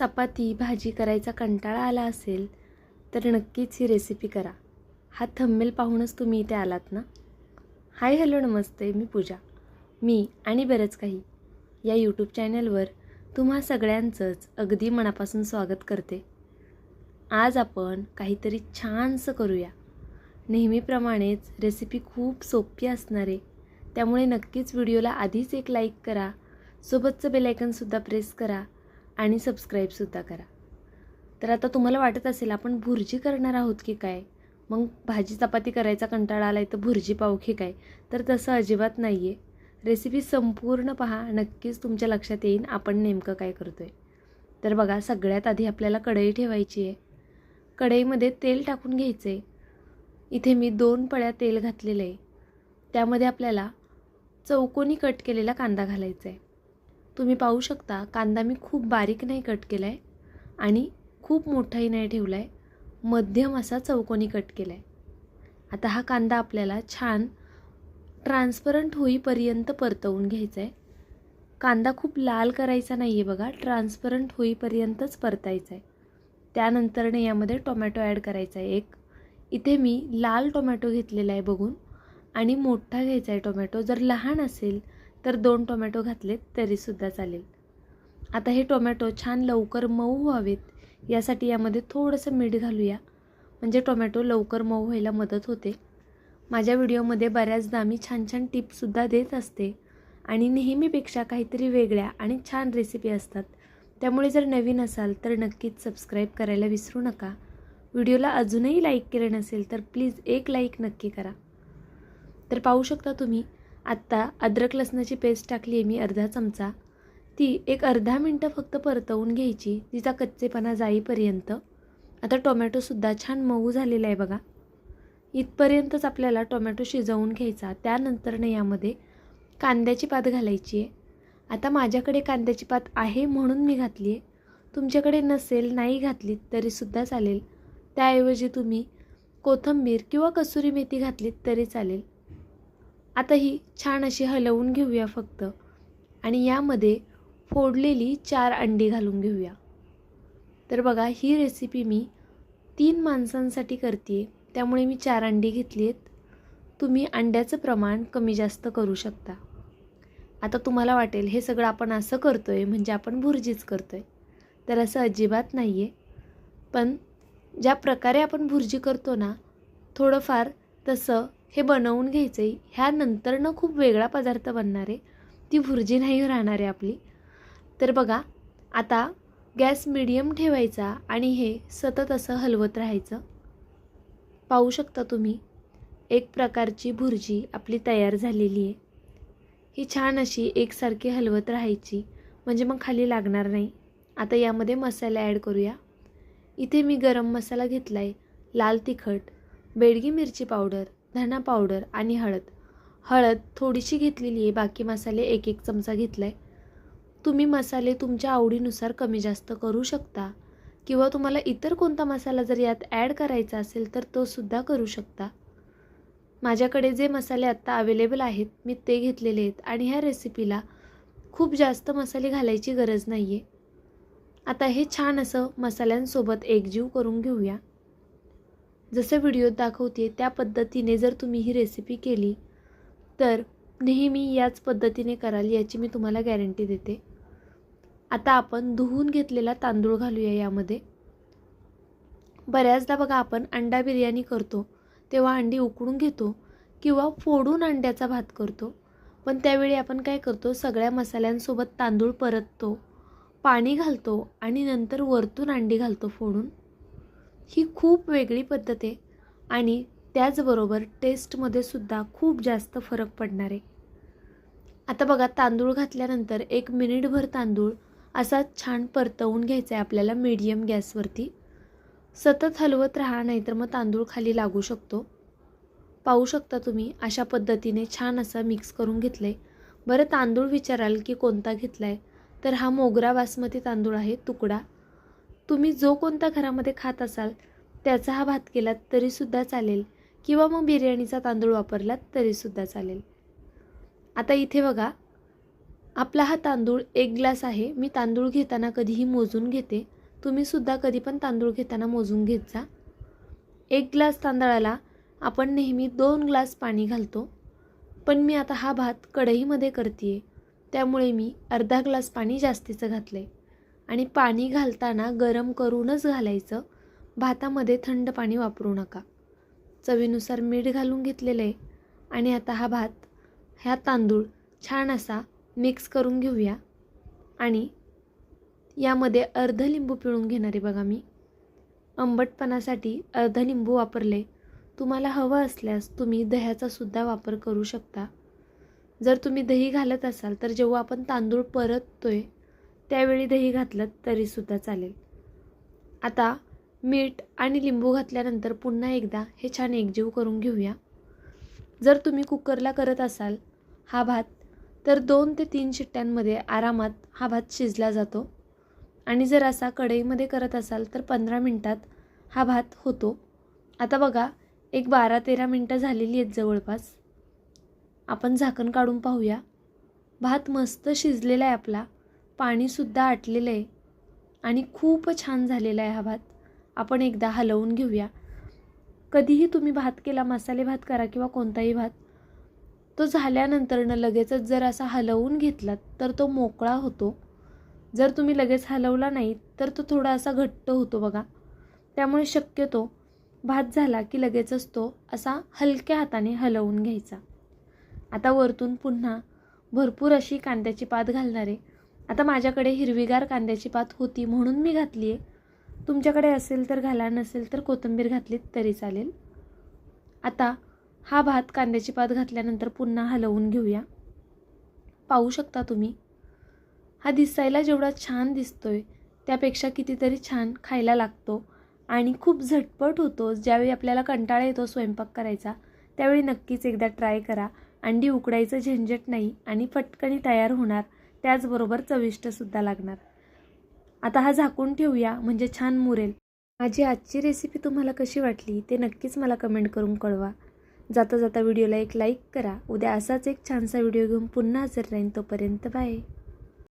चपाती भाजी करायचा कंटाळा आला असेल तर नक्कीच ही रेसिपी करा. हा थंबेल पाहूनच तुम्ही इथे आलात ना? हाय हॅलो नमस्ते मी पूजा. मी आणि बरंच काही. या यूट्यूब चॅनलवर तुम्हा सगळ्यांचंच अगदी मनापासून स्वागत करते. आज आपण काहीतरी छानसं करूया. नेहमीप्रमाणेच रेसिपी खूप सोपी असणार. आहे त्यामुळे नक्कीच व्हिडिओला आधीच एक लाईक करा. सोबतचं बेलायकनसुद्धा प्रेस करा. आणि सबस्क्राईबसुद्धा करा. तर आता तुम्हाला वाटत असेल आपण भुर्जी करणार आहोत की काय? मग भाजी चपाती करायचा कंटाळा आला आहे तर भुर्जी पाव की काय? तर तसं अजिबात नाही आहे रेसिपी संपूर्ण पहा नक्कीच तुमच्या लक्षात येईन आपण नेमकं काय करतो आहे तर बघा सगळ्यात आधी आपल्याला कढई ठेवायची आहे. कढईमध्ये तेल टाकून घ्यायचं आहे इथे मी दोन पळ्या तेल घातलेलं आहे त्यामध्ये आपल्याला चौकोनी कट केलेला कांदा घालायचा आहे तुम्ही पाहू शकता कांदा मी खूप बारीक नाही कट केला आहे आणि खूप मोठाही नाही ठेवला आहे मध्यम असा चौकोनी कट केला आहे आता हा कांदा आपल्याला छान ट्रान्सपरंट होईपर्यंत परतवून घ्यायचा आहे कांदा खूप लाल करायचा नाही आहे बघा ट्रान्सपरंट होईपर्यंतच परतायचा आहे त्यानंतरने यामध्ये टोमॅटो ॲड करायचा आहे एक. इथे मी लाल टोमॅटो घेतलेला आहे बघून आणि मोठा घ्यायचा आहे टोमॅटो जर लहान असेल तर दोन टोमॅटो घातलेत तरीसुद्धा चालेल. आता हे टोमॅटो छान लवकर मऊ व्हावेत यासाठी यामध्ये थोडंसं मीठ घालूया. म्हणजे टोमॅटो लवकर मऊ व्हायला मदत होते. माझ्या व्हिडिओमध्ये बऱ्याचदा मी छान छान टिप्ससुद्धा देत असते आणि नेहमीपेक्षा काहीतरी वेगळ्या आणि छान रेसिपी असतात. त्यामुळे जर नवीन असाल तर नक्कीच सबस्क्राईब करायला विसरू नका. व्हिडिओला अजूनही लाईक केलं नसेल तर प्लीज एक लाईक नक्की करा. तर पाहू शकता तुम्ही आत्ता अद्रक लसणाची पेस्ट टाकली आहे मी अर्धा चमचा. ती एक अर्धा मिनटं फक्त परतवून घ्यायची तिचा कच्चेपणा जाईपर्यंत. आता टोमॅटोसुद्धा छान मऊ झालेला आहे बघा. इथपर्यंतच आपल्याला टोमॅटो शिजवून घ्यायचा त्यानंतरनं यामध्ये कांद्याची पात घालायची आहे आता माझ्याकडे कांद्याची पात आहे म्हणून मी घातली आहे तुमच्याकडे नसेल नाही घातलीत तरीसुद्धा चालेल. त्याऐवजी तुम्ही कोथिंबीर किंवा कसुरी मेथी घातलीत तरी चालेल. आता ही छान अशी हलवून घेऊया फक्त. आणि यामध्ये फोडलेली चार अंडी घालून घेऊया. तर बघा ही रेसिपी मी तीन माणसांसाठी करते त्यामुळे मी चार अंडी घेतली आहेत तुम्ही अंड्याचं प्रमाण कमी जास्त करू शकता. आता तुम्हाला वाटेल हे सगळं आपण असं करतो आहे म्हणजे आपण भुर्जीच करतो आहे तर असं अजिबात नाही आहे पण ज्या प्रकारे आपण भुर्जी करतो ना थोडंफार तसं हे बनवून घ्यायचं आहे ह्यानंतरनं खूप वेगळा पदार्थ बनणार आहे. ती भुर्जी नाही राहणार आहे आपली. तर बघा आता गॅस मिडियम ठेवायचा आणि हे सतत असं हलवत राहायचं. पाहू शकता तुम्ही एक प्रकारची भुर्जी आपली तयार झालेली आहे. ही छान अशी एकसारखी हलवत राहायची म्हणजे मग खाली लागणार नाही. आता यामध्ये मसाला ॲड करूया. इथे मी गरम मसाला घेतला आहे लाल तिखट बेडगी मिरची पावडर धना पावडर आणि हळद. हळद थोडीशी घेतलेली आहे बाकी मसाले एक एक चमचा घेतला आहे तुम्ही मसाले तुमच्या आवडीनुसार कमी जास्त करू शकता किंवा तुम्हाला इतर कोणता मसाला जर यात ॲड करायचा असेल तर तो सुद्धा करू शकता. माझ्याकडे जे मसाले आत्ता अवेलेबल आहेत मी ते घेतलेले आहेत आणि ह्या रेसिपीला खूप जास्त मसाले घालायची गरज नाही आहे आता हे छान असं मसाल्यांसोबत एकजीव करून घेऊया. जसं व्हिडिओत दाखवते त्या पद्धतीने जर तुम्ही ही रेसिपी केली तर नेहमी याच पद्धतीने कराल याची मी तुम्हाला गॅरंटी देते. आता आपण धुवून घेतलेला तांदूळ घालूया यामध्ये. बऱ्याचदा बघा आपण अंडा बिर्याणी करतो तेव्हा अंडी उकडून घेतो किंवा फोडून अंड्याचा भात करतो. पण त्यावेळी आपण काय करतो सगळ्या मसाल्यांसोबत तांदूळ परततो पाणी घालतो आणि नंतर वरतून अंडी घालतो फोडून. ही खूप वेगळी पद्धत आहे. आणि त्याचबरोबर टेस्टमध्ये सुद्धा खूप जास्त फरक पडणार आहे. आता बघा तांदूळ घातल्यानंतर एक मिनिटभर तांदूळ असा छान परतवून घ्यायचा आहे आपल्याला मीडियम गॅसवरती. सतत हलवत राहा नाहीतर मग तांदूळ खाली लागू शकतो. पाहू शकता तुम्ही अशा पद्धतीने छान असा मिक्स करून घेतलं आहे बरं तांदूळ विचाराल की कोणता घेतला आहे तर हा मोगरा बासमती तांदूळ आहे तुकडा. तुम्ही जो कोणता घरामध्ये खात असाल त्याचा हा भात केलात तरीसुद्धा चालेल. किंवा मग बिर्याणीचा तांदूळ वापरलात तरीसुद्धा चालेल. आता इथे बघा आपला हा तांदूळ एक ग्लास आहे. मी तांदूळ घेताना कधीही मोजून घेते. तुम्हीसुद्धा कधी पण तांदूळ घेताना मोजून घेत जा. एक ग्लास तांदळाला आपण नेहमी दोन ग्लास पाणी घालतो. पण मी आता हा भात कढईमध्ये करते त्यामुळे मी अर्धा ग्लास पाणी जास्तीचं घातलं आहे आणि पाणी घालताना गरम करूनच घालायचं. भातामध्ये थंड पाणी वापरू नका. चवीनुसार मीठ घालून घेतलेलं आहे. आणि आता हा भात ह्या तांदूळ छान असा मिक्स करून घेऊया. आणि यामध्ये अर्ध लिंबू पिळून घेणार आहे बघा मी. आंबटपणासाठी अर्ध लिंबू वापरले. तुम्हाला हवं असल्यास तुम्ही दह्याचा सुद्धा वापर करू शकता. जर तुम्ही दही घालत असाल तर जेव्हा आपण तांदूळ परततोय त्यावेळी दही घातलं तरीसुद्धा चालेल. आता मीठ आणि लिंबू घातल्यानंतर पुन्हा एकदा हे छान एकजीव करून घेऊया. जर तुम्ही कुकरला करत असाल हा भात तर दोन ते तीन शिट्ट्यांमध्ये आरामात हा भात शिजला जातो. आणि जर असा कढईमध्ये करत असाल तर पंधरा मिनटात हा भात होतो. आता बघा एक बारा तेरा मिनटं झालेली आहेत जवळपास. आपण झाकण काढून पाहूया. भात मस्त शिजलेला आहे आपला. पाणीसुद्धा आटलेलं आहे. आणि खूप छान झालेला आहे हा भात. आपण एकदा हलवून घेऊया. कधीही तुम्ही भात केला मसाले भात करा किंवा कोणताही भात तो झाल्यानंतरनं लगेचच जर असा हलवून घेतलात तर तो मोकळा होतो. जर तुम्ही लगेच हलवला नाही तर तो थोडा असा घट्ट होतो बघा. त्यामुळे शक्यतो भात झाला की लगेचच तो असा हलक्या हाताने हलवून घ्यायचा. आता वरतून पुन्हा भरपूर अशी कांद्याची पात घालणार आहे. आता माझ्याकडे हिरवीगार कांद्याची पात होती म्हणून मी घातली आहे तुमच्याकडे असेल तर घाला नसेल तर कोथिंबीर घातलीत तरी चालेल. आता हा भात कांद्याची पात घातल्यानंतर पुन्हा हलवून घेऊया. पाहू शकता तुम्ही हा दिसायला जेवढा छान दिसतोय त्यापेक्षा कितीतरी छान खायला लागतो आणि खूप झटपट होतो. ज्यावेळी आपल्याला कंटाळा येतो स्वयंपाक करायचा त्यावेळी नक्कीच एकदा ट्राय करा. अंडी उकडायचं झंझट नाही आणि पटकनी तयार होणार. त्याचबरोबर चविष्टसुद्धा लागणार. आता हा झाकून ठेवूया म्हणजे छान मुरेल. माझी आजची रेसिपी तुम्हाला कशी वाटली ते नक्कीच मला कमेंट करून कळवा. जाता जाता व्हिडिओला एक लाईक करा. उद्या असाच एक छानसा व्हिडिओ घेऊन पुन्हा हजर राहीन तोपर्यंत बाय